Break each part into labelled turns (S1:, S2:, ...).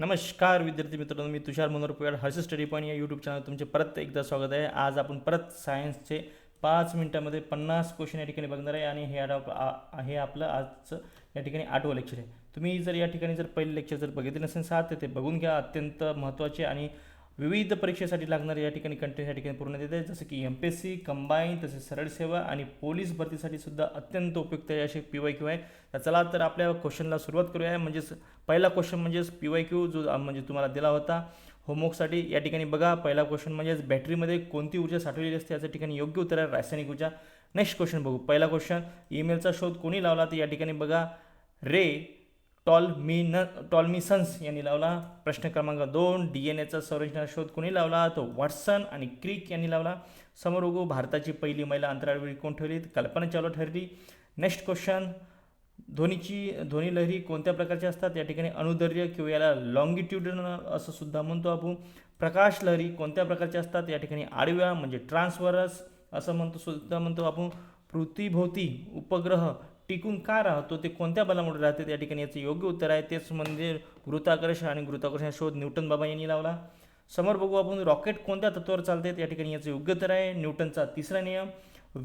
S1: नमस्कार विद्यार्थी मित्रांनो मी तुषार मनोहर पुयाड हर्ष स्टडी पॉईंट या यूट्यूब चॅनल तुमचे परत एकदा स्वागत आहे. आज आपण परत सायन्सचे पाच मिनिटामध्ये पन्नास क्वेश्चन या ठिकाणी बघणार आहे आणि हे आड- आ- हे आपलं आजचं या ठिकाणी आठवं लेक्चर आहे. तुम्ही जर या ठिकाणी जर पहिले लेक्चर जर बघितले नसेल सात ते बघून घ्या. अत्यंत महत्त्वाचे आणि विविध परीक्षेसाठी लागणारे या ठिकाणी कंटेंट या ठिकाणी पूर्ण देत आहे जसं की M P S C combine तसेच सरळ सेवा आणि पोलीस भरतीसाठी सुद्धा अत्यंत उपयुक्त आहे असे पी वाय क्यू आहे. तर चला तर आपल्या क्वेश्चनला सुरुवात करूया. म्हणजेच पहिला क्वेश्चन म्हणजेच पी वाय क्यू जो म्हणजे तुम्हाला दिला होता होमवर्कसाठी या ठिकाणी बघा. पहिला क्वेश्चन म्हणजेच बॅटरीमध्ये कोणती ऊर्जा साठवलेली असते? याच्या ठिकाणी योग्य उत्तर आहे रासायनिक ऊर्जा. नेक्स्ट क्वेश्चन बघू. पहिला क्वेश्चन ईमेलचा शोध कोणी लावला? तर या ठिकाणी बघा. रे टॉलमिन टॉलमिसन्स यांनी लावला. प्रश्न क्रमांक दोन डी एन एचा संरचना शोध कोणी लावला? तो वॉटसन आणि क्रिक यांनी लावला. समोर उगो भारताची पहिली महिला अंतराळवीर कोण ठरली कल्पना चावला ठरली. नेक्स्ट क्वेश्चन ध्वनीची ध्वनी लहरी कोणत्या प्रकारची असतात? या ठिकाणी अनुदर्य किंवा याला लॉंगिट्युडनल असं सुद्धा म्हणतो आपण. प्रकाश लहरी कोणत्या प्रकारच्या असतात? या ठिकाणी आडव्या म्हणजे ट्रान्सफरस असं म्हणतो सुद्धा म्हणतो आपण. पृथ्वीभोवती उपग्रह टिकून का राहतो ते कोणत्या बलामुळे राहते त्या ठिकाणी याचं योग्य उत्तर आहे. तेच म्हणजे गुरुत्वाकर्षण आणि गुरुत्वाकर्षण शोध न्यूटन बाबा यांनी लावला. समोर बघू आपण रॉकेट कोणत्या तत्वावर चालते या ठिकाणी याचं योग्य उत्तर आहे. न्यूटनचा तिसरा नियम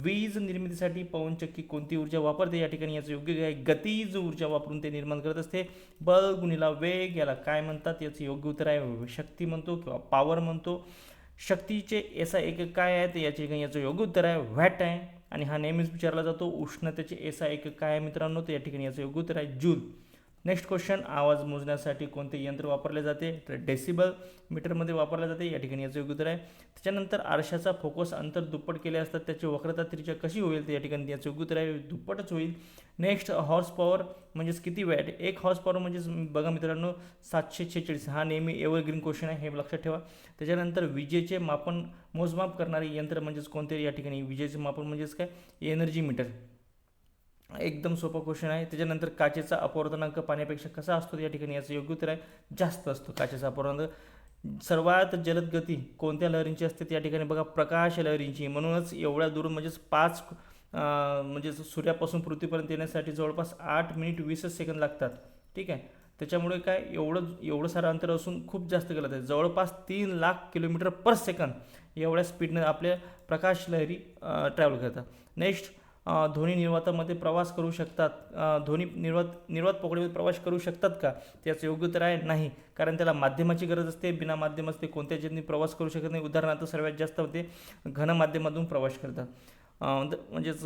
S1: वीज निर्मितीसाठी पवनचक्की कोणती ऊर्जा वापरते या ठिकाणी याचं योग्य आहे. गतीज ऊर्जा वापरून ते निर्माण करत असते. बल गुणीला वेग याला काय म्हणतात याचं योग्य उत्तर आहे. शक्ती म्हणतो किंवा पॉवर म्हणतो. शक्तीचे एसा एक काय आहे तर याच्या ठिकाणी याचं योग्य उत्तर आहे. व्हॅट आहे? आणि हा नेहमीच विचारला जातो उष्णतेचे एसा एक काय आहे मित्रांनो? तर या ठिकाणी याचं योग्य उत्तर आहे जूल नेक्स्ट क्वेश्चन आवाज मोजण्यासाठी कोणते यंत्र वापरले जाते? तर डेसिबल मीटरमध्ये वापरले जाते या ठिकाणी याचं योग्य उत्तर आहे. त्याच्यानंतर आरशाचा फोकस अंतर दुप्पट केले असतात त्याची वक्रता त्रिज्या कशी होईल? तर या ठिकाणी याचं योग्य उत्तर आहे दुप्पटच होईल. नेक्स्ट हॉर्स पॉवर म्हणजेच किती वॅट? एक हॉर्स पॉवर म्हणजेच बघा मित्रांनो सातशे छेचाळीस हा नेहमी एव्हरग्रीन क्वेश्चन आहे हे लक्षात ठेवा. त्याच्यानंतर विजेचे मापन मोजमाप करणारे यंत्र म्हणजेच कोणते? या ठिकाणी विजेचे मापन म्हणजेच काय? एनर्जी मीटर एकदम सोपा क्वेश्चन आहे. त्याच्यानंतर काचेचा अपवर्तनांक पाण्यापेक्षा कसा असतो? या ठिकाणी याचं योग्य उत्तर आहे जास्त असतो काचेचा अपवर्तनांक. सर्वात जलद गती कोणत्या लहरींची असते? त्या ठिकाणी बघा प्रकाश लहरींची. म्हणूनच एवढ्या दूर म्हणजेच पाच म्हणजे सूर्यापासून पृथ्वीपर्यंत येण्यासाठी जवळपास आठ मिनिट वीसच सेकंद लागतात. ठीक आहे? त्याच्यामुळे काय एवढं एवढं सारं अंतर असून खूप जास्त गलत आहे. जवळपास तीन लाख किलोमीटर पर सेकंद एवढ्या स्पीडनं आपल्या प्रकाश लहरी ट्रॅव्हल करतात. नेक्स्ट ध्वनी निर्वातामध्ये प्रवास करू शकतात. ध्वनी निर्वात निर्वात पोकळीमध्ये प्रवास करू शकतात का? त्याचं योग्य तर आहे नाही. कारण त्याला माध्यमाची गरज असते बिना माध्यम असते कोणत्या ज्यांनी प्रवास करू शकत नाही. उदाहरणार्थ सर्वात जास्त होते घन माध्यमातून प्रवास करतात. म्हणजे- म्हणजेच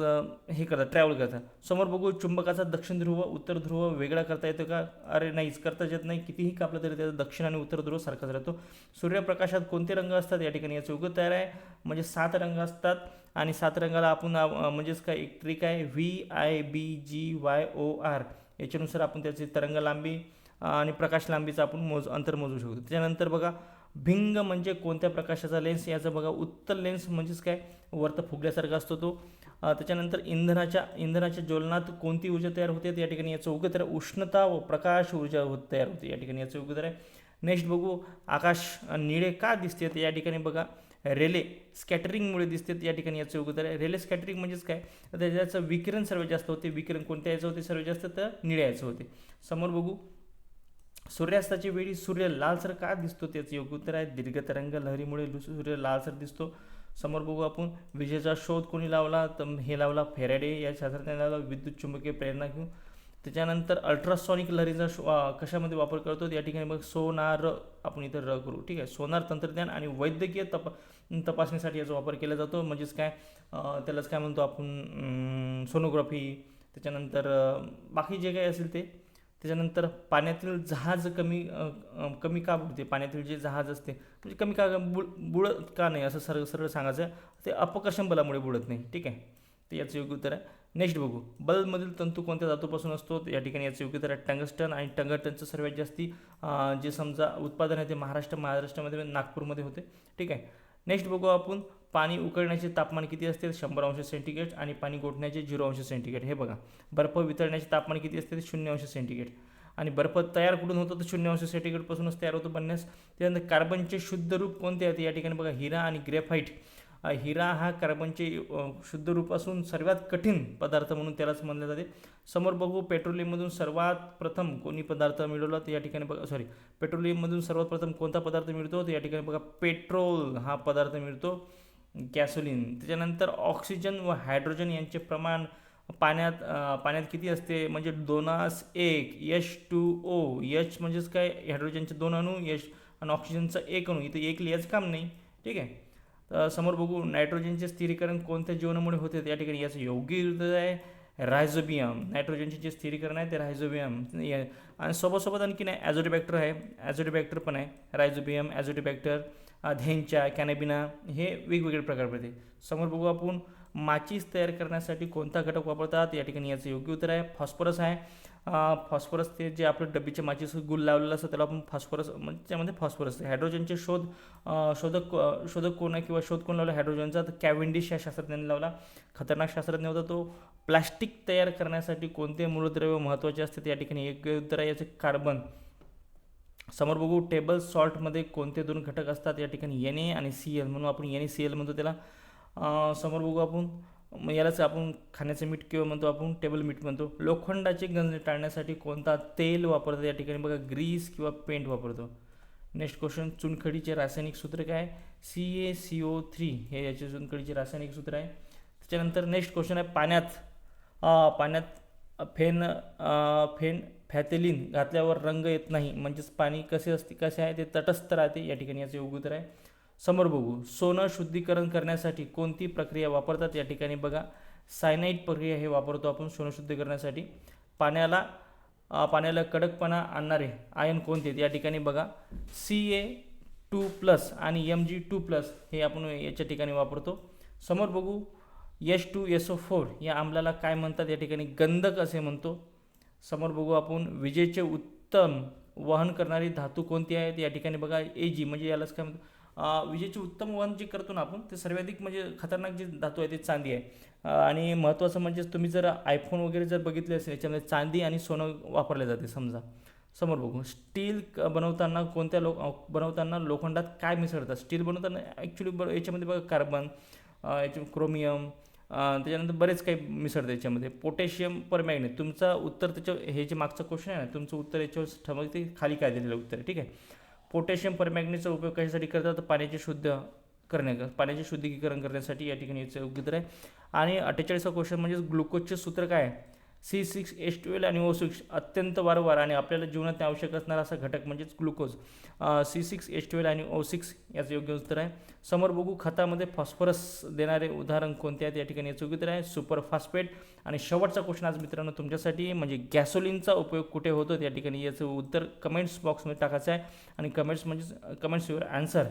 S1: हे करतात ट्रॅव्हल करतात. समोर बघू चुंबकाचा दक्षिण ध्रुव उत्तर ध्रुव वेगळा करता येतो का? अरे नाहीच करताच येत नाही. कितीही कापलं तरी त्याचा दक्षिण आणि उत्तर ध्रुव सारखाच राहतो. सूर्यप्रकाशात कोणते रंग असतात? या ठिकाणी याचं उगत तयार आहे. म्हणजे सात रंग असतात आणि सात रंगाला आपण म्हणजेच काय एक ट्रिक आहे. V I B G Y O R याच्यानुसार आपण त्याची तरंग लांबी आणि प्रकाश लांबीचं आपण मोज अंतर मोजू शकतो. त्याच्यानंतर बघा भिंग म्हणजे कोणत्या प्रकाशाचा लेन्स? याचं बघा उत्तर लेन्स म्हणजेच काय? वर्त फुगल्यासारखा असतो तो. त्याच्यानंतर इंधनाच्या इंधनाच्या ज्वलनात कोणती ऊर्जा तयार होते? या ठिकाणी याचं उगत आहे उष्णता व प्रकाश ऊर्जा होत तयार होते. या ठिकाणी याचं उगत आहे. नेक्स्ट बघू आकाश निळे का दिसते? या ठिकाणी बघा रेले स्कॅटरिंगमुळे दिसते. या ठिकाणी याचं योग्य आहे. रेले स्कॅटरिंग म्हणजेच काय? तर त्याचं विकिरण सर्वात जास्त होते. विकिरण कोणत्या याचं होते? सर्वात जास्त तर निळ्या याचं होते. समोर बघू सूर्यास्ताच्या वेळी सूर्य लालसर का दिसतो? त्याचं योग्य उत्तर आहे दीर्घ तरंग लहरीमुळे सूर्य लालसर दिसतो. समोर बघू आपण विजेचा शोध कोणी लावला? तर हे लावला फेराडे. या शास्त्रज्ञाने लावला विद्युत चुंबकीय प्रेरणा घेऊन. त्याच्यानंतर अल्ट्रासॉनिक लहरीचा शो कशामध्ये वापर करतो? या ठिकाणी मग सोनार आपण इथं र करू. ठीक आहे सोनार तंत्रज्ञान आणि वैद्यकीय तप तपासणीसाठी याचा वापर केला जातो. म्हणजेच काय? त्यालाच काय म्हणतो आपण? सोनोग्राफी त्याच्यानंतर बाकी जे काही असेल ते. त्याच्यानंतर पाण्यातील जहाज कमी कमी का बुडते पाण्यातील जे जहाज असते म्हणजे कमी का बुड बुडत का नाही? असं सरळ सरळ सांगायचं आहे. ते अपकर्षण बलामुळे बुडत नाही. ठीक आहे? तर याचं योग्य उत्तर आहे. नेक्स्ट बघू. बल्बमधील तंतू कोणत्या धातूपासून असतो? या ठिकाणी याचं योग्य उत्तर आहे. टंगस्टन आणि टंगस्टनचं सर्वात जास्ती जे समजा उत्पादन आहे ते महाराष्ट्र महाराष्ट्रामध्ये नागपूरमध्ये होते. ठीक आहे? नेक्स्ट बघू आपण पाणी उकळण्याचे तापमान किती असते? शंभर अंश सेंटीग्रेड आणि पाणी गोठण्याचे झिरो अंश सेंटीग्रेड. हे बघा. बर्फ वितळण्याचे तापमान किती असते? ते शून्य अंश सेंटीग्रेड. आणि बर्फ तयार कुठून होतं? तर शून्य अंश सेंटीग्रेडपासूनच तयार होतं बनण्यास. त्यानंतर कार्बनचे शुद्ध रूप कोणते आहेत या ठिकाणी बघा हिरा आणि ग्रेफाईट हिरा हा कार्बनचे शुद्ध रूप असून सर्वात कठीण पदार्थ म्हणून त्यालाच म्हणले जाते. समोर बघू पेट्रोलियममधून सर्वात प्रथम कोणी पदार्थ मिळवला? तर या ठिकाणी बघा सॉरी पेट्रोलियममधून सर्वात प्रथम कोणता पदार्थ मिळतो? तर या ठिकाणी बघा पेट्रोल हा पदार्थ मिळतो. गॅसोलिन. त्याच्यानंतर ऑक्सिजन व हायड्रोजन यांचे प्रमाण पाण्यात पाण्यात किती असते? म्हणजे दोनास एक यश टू ओ. यश म्हणजेच काय? हायड्रोजनचे दोन अणू यश आणि ऑक्सिजनचा एक अणू. इथं एक लिहायचं काम नाही. ठीक आहे? तर समोर बघू नायट्रोजनचे स्थिरीकरण कोणत्या जीवनामुळे होते? या ठिकाणी याचं योग्य उत्तर आहे. रायझोबियम. नायट्रोजनचे जे स्थिरीकरण आहे ते रायझोबियम. आणि सोबतसोबत आणखी नाही ॲझोटिबॅक्टर आहे. ॲझोटिबॅक्टर पण आहे. रायझोबियम ॲझोटिबॅक्टर धेंच्या कॅनेबिना हे वेगवेगळे प्रकार पडते समोर बघू आपण माचीस तयार करण्यासाठी कोणता घटक वापरतात? या ठिकाणी याचं योग्य उत्तर आहे फॉस्फरस आहे. फॉस्फरस ते जे आपलं डब्बीचे माचीस गुल लावलेलं असतं त्याला आपण फॉस्फरस म्हणजे त्यामध्ये फॉस्फरस आहे. हायड्रोजनचे शोध शोधक शोधक कोण आहे किंवा शोध कोण लावला? हायड्रोजनचा तर कॅव्हेंडिश या शास्त्रज्ञाने लावला. खतरनाक शास्त्रज्ञ होता तो. प्लास्टिक तयार करण्यासाठी कोणते मूलद्रव्य महत्त्वाचे असतात या ठिकाणी योग्य उत्तर आहे याचे कार्बन. समोर बघू टेबल सॉल्टमध्ये कोणते दोन घटक असतात या ठिकाणी? एन ए आणि सी एल म्हणून आपण एन ए सी एल म्हणतो त्याला. समोर बघू आपण. मग यालाच आपण खाण्याचं मीठ किंवा म्हणतो आपण टेबल मीठ म्हणतो. लोखंडाचे गंज टाळण्यासाठी कोणता तेल वापरतो या ठिकाणी बघा ग्रीस किंवा पेंट वापरतो. नेक्स्ट क्वेश्चन चुनखडीचे रासायनिक सूत्र काय? C A C O three हे याचे चुनखडीचे रासायनिक सूत्र आहे. त्याच्यानंतर नेक्स्ट क्वेश्चन आहे पाण्यात. पाण्यात फेन फेन फॅथेलिन घातल्यावर रंग येत नाही म्हणजेच पाणी कसे असते कसे आहे ते तटस्थ राहते. या ठिकाणी याचे योग्य उत्तर आहे. समोर बघू. सोनं शुद्धीकरण करण्यासाठी कोणती प्रक्रिया वापरतात? या ठिकाणी बघा. सायनाईट प्रक्रिया हे वापरतो आपण सोनं शुद्ध करण्यासाठी. पाण्याला पाण्याला कडकपणा आणणारे आयन कोणते? या ठिकाणी बघा. सी ए टू प्लस आणि एम जी टू प्लस हे आपण याच्या ठिकाणी वापरतो. समोर बघू. S two S O four या आम्लाला काय म्हणतात? या ठिकाणी गंधक असे म्हणतो. समोर बघू आपण विजेचे उत्तम वहन करणारी धातू कोणती आहे या ठिकाणी बघा ए जी म्हणजे यालाच काय म्हणतो? विजेचे उत्तम वहन जे करतो ना आपण ते सर्वाधिक म्हणजे खतरनाक जी धातू आहे ते चांदी आहे. आणि महत्त्वाचं म्हणजे तुम्ही जर आयफोन वगैरे जर बघितले असेल याच्यामध्ये चांदी आणि सोनं वापरले जाते समजा. समोर बघू स्टील बनवताना कोणत्या लो बनवताना लोखंडात काय मिसळतात? स्टील बनवताना ॲक्च्युली ब याच्यामध्ये बघा कार्बन याच्या क्रोमियम त्याच्यानंतर बरेच काही मिसळतं याच्यामध्ये. Potassium permanganate. तुमचं उत्तर त्याच्या हे जे मागचं क्वेश्चन आहे ना तुमचं उत्तर याच्यावर ठमक ते खाली काय दिलेलं उत्तर आहे ठीक आहे? पोटॅशियम परमॅग्नेटचा उपयोग कशासाठी करतात? तर पाण्याचे शुद्ध करण्या पाण्याचे शुद्धीकरण करण्यासाठी या ठिकाणी याचं योग्य तर आहे. आणि अठ्ठेचाळीसा क्वेश्चन म्हणजे ग्लुकोजचे सूत्र काय आहे? सी सिक्स एच ट्वेल्व आणि ओ सिक्स अत्यंत वारंवार आणि आपल्याला जीवनात आवश्यक असणारा असा घटक म्हणजेच glucose. C six H twelve आणि ओ सिक्स याचं योग्य उत्तर आहे. समोर बघू खतामध्ये फॉस्फरस देणारे उदाहरण कोणते आहेत? या ठिकाणी याचं उत्तर आहे सुपर फॉस्फेट आणि शेवटचा क्वेश्चन आज मित्रांनो तुमच्यासाठी म्हणजे गॅसोलिनचा उपयोग कुठे होतो? या ठिकाणी याचं उत्तर कमेंट्स बॉक्समध्ये टाकायचं आहे. आणि कमेंट्स म्हणजे कमेंट्स युअर आन्सर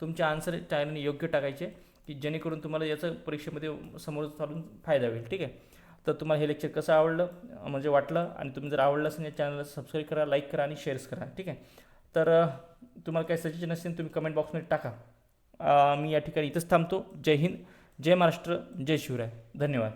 S1: तुमचे आन्सर टायरने योग्य टाकायचे की जेणेकरून तुम्हाला याचं परीक्षेमध्ये समोर चालून फायदा होईल. ठीक आहे? तर तुम्हाला हे लेक्चर कसं आवडलं म्हणजे वाटलं आणि तुम्ही जर आवडलं असेल या चॅनलला सबस्क्राईब करा लाईक करा आणि शेअर्स करा ठीक आहे? तर तुम्हाला काही सजेशन असेल तुम्ही कमेंट बॉक्समध्ये टाका. मी या ठिकाणी इथंच थांबतो. जय हिंद जय महाराष्ट्र जय शिवराय. धन्यवाद.